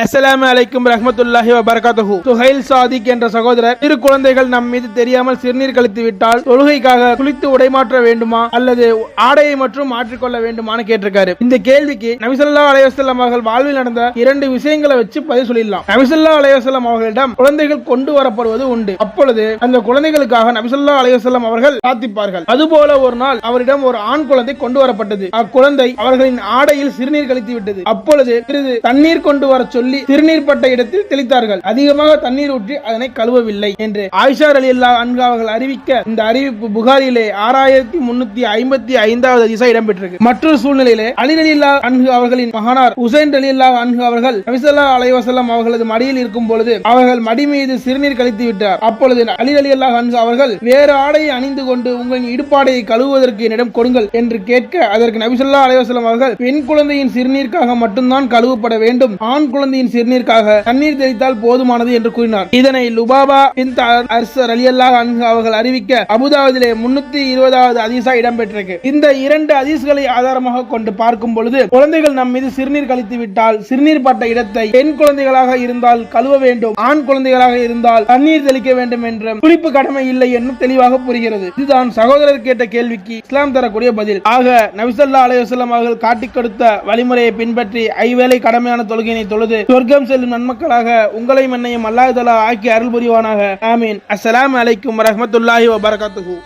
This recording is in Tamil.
அஸ்லாம் அலைக்கும் ரஹமத்துல்லாஹி வபரகாத்துஹு சுஹைல் சாதிக் என்ற சகோதரர் இரு குழந்தைகள் நம் மீது தெரியாமல் சிறுநீர் கழித்து விட்டால் தொழுகைக்காக குளித்து உடைமாற்ற வேண்டுமா அல்லது ஆடையை மற்றும் மாற்றிக்கொள்ள வேண்டுமான்னு கேட்டிருக்காரு. இந்த கேள்விக்கு நபிசல்லா அலைவாஸ்லாம் அவர்கள் வாழ்வில் நடந்த இரண்டு விஷயங்களை வச்சு பதில் சொல்லிடலாம். நபிசல்லா அலைவாஸ்லாம் அவர்களிடம் குழந்தைகள் கொண்டு வரப்படுவது உண்டு. அப்பொழுது அந்த குழந்தைகளுக்காக நபிசல்லா அலைவாஸ்லாம் அவர்கள் பிரார்த்திப்பார்கள். அதுபோல ஒரு நாள் அவரிடம் ஒரு ஆண் குழந்தை கொண்டு வரப்பட்டது. அக்குழந்தை அவர்களின் ஆடையில் சிறுநீர் கழித்து விட்டது. அப்பொழுது சிறிது தண்ணீர் கொண்டு வர சொல்லி சிறுநீர் பட்ட இடத்தில் தெளித்தார்கள். அதிகமாக தண்ணீர் ஊற்றி அதனை கழுவவில்லை என்று ஆயிஷார் அலி அல்லா அன்கு அவர்கள் அறிவிக்க இந்த அறிவிப்பு புகாரிலே ஆறாயிரத்தி முன்னூத்தி ஐம்பத்தி ஐந்தாவது அதிசா இடம்பெற்றிருக்கு. மற்றொரு சூழ்நிலையிலே அலி அலி அல்லா அன்கு அவர்களின் மகனார் ஹுசைன் அலி அல்லா அன்கு அவர்கள் நபிசல்லா அலைவசல்லாம் அவர்களது மடியில் இருக்கும் பொழுது அவர்கள் மடி மீது சிறுநீர் கழித்து விட்டார். அப்பொழுது அலி அலி அல்லா அன்கு அவர்கள் வேறு ஆடையை அணிந்து கொண்டு உங்களின் இடுப்பாடையை கழுவுவதற்கு என்னிடம் கொடுங்கள் என்று கேட்க அதற்கு நபிசல்லா அலைவசல்லாம் அவர்கள் பெண் குழந்தையின் சிறுநீருக்காக மட்டும்தான் கழுவப்பட வேண்டும். ஆண் குழந்தை குழந்தையின் சிறுநீருக்காக தண்ணீர் தெளித்தால் போதுமானது என்று கூறினார். இதனை லுபாபா பின் அரசர் அலி அல்லாஹ் அவர்கள் அறிவிக்க அபுதாபதிலே முன்னூத்தி இருபதாவது அதிசா இடம்பெற்றிருக்கு. இந்த இரண்டு அதிசுகளை ஆதாரமாக கொண்டு பார்க்கும் பொழுது குழந்தைகள் நம் மீது சிறுநீர் கழித்து விட்டால் சிறுநீர் பட்ட இடத்தை பெண் குழந்தைகளாக இருந்தால் கழுவ வேண்டும் ஆண் குழந்தைகளாக இருந்தால் தண்ணீர் தெளிக்க வேண்டும் என்ற குறிப்பு கடமை இல்லை என்று தெளிவாக புரிகிறது. இதுதான் சகோதரர் கேட்ட கேள்விக்கு இஸ்லாம் தரக்கூடிய பதில். ஆக நபிசல்லா அலையுஸ்லாம் அவர்கள் காட்டிக் கொடுத்த வழிமுறையை பின்பற்றி ஐவேளை கடமையான தொழுகையினை தொழுது சொர்க்கம் செல்லும் நன்மக்களாக உங்களையும் என்னையும் அல்லாஹ் தலா ஆக்கி அருள் புரிவானாக ஆமீன். அஸ்ஸலாமு அலைக்கும் வரமத்துல்லாஹி வபரகாத்துஹு.